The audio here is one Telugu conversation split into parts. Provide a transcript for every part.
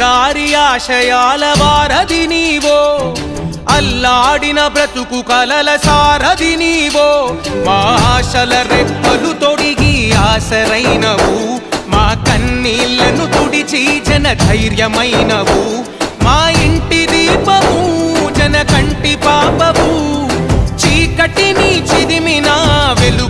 గారి ఆశయాల వారధి నీవో. అల్లాడిన బ్రతుకు కలల సారధి నీవో. మా ఆశల రెప్పలు తొడిగి ఆసరైనవు మా కన్నీళ్ళను తుడిచి జన ధైర్యమైనవు మా ఇంటి దీపము జన కంటి పాపవు చీకటిని చిదిమినా వెలు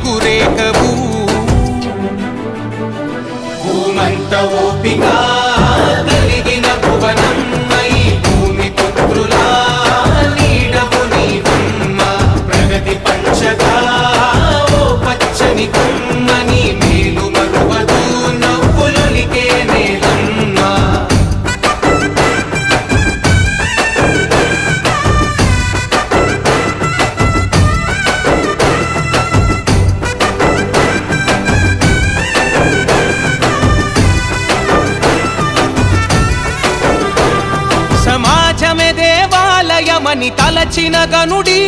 దేవాలయమని తలచిన గనుడి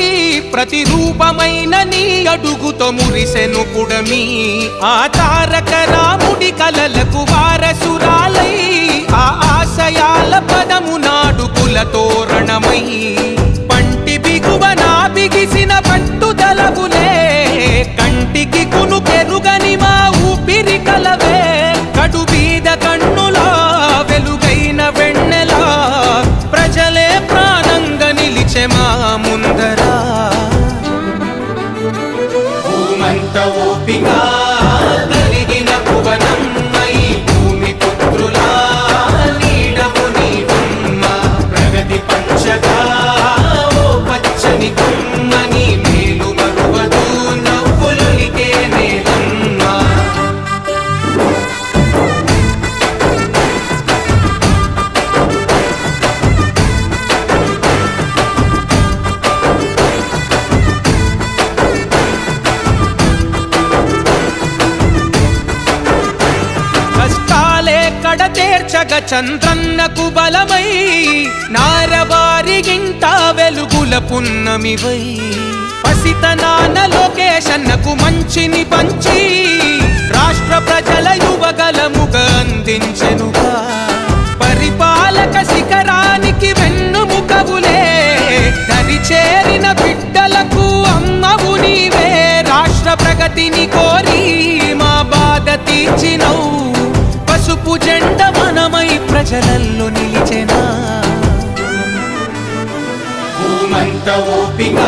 ప్రతిరూపమైన నీ అడుగుతో మురిసెను పుడమి ఆ తారక రాముడి కలలకు వారసురాలై ఆ ఆశయాల పదము నాడు కుల తోరణమై. పంటి బిగువ నా బిగిసిన పట్టుదలవులే ఓపిక కడ చంద్రన్నకు బలమై నారవారి గింట వెలుగుల పున్నమివై. పసితనాన లోకేశన్నకు మంచిని పంచి రాష్ట్ర ప్రజల యువగలముగా అందించెనుగా. పరిపాలక శిఖరానికి వెన్నుముకవులే దరి చేరిన బిడ్డలకు అమ్మవు నీవే. రాష్ట్ర ప్రగతిని కోరి మా బాధ తీర్చినవు పసుపు జెండ మనమై ప్రజలల్లో నిలిచెనా? భూమంత ఓపిక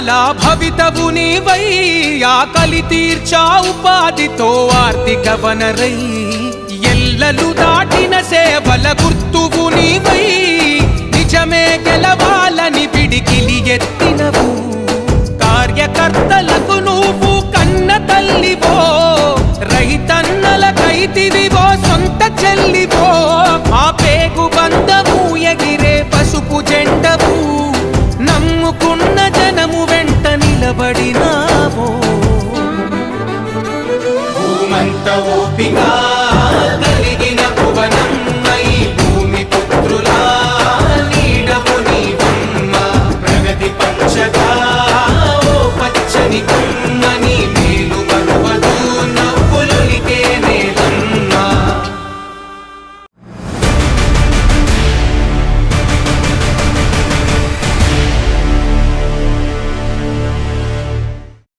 అనాథల భవితవు నీవై ఆకలి తీర్చా ఉపాధితో ఆర్థిక వనరై ఎల్లలు దాటిన ఓపిక కలిగిన భువనం.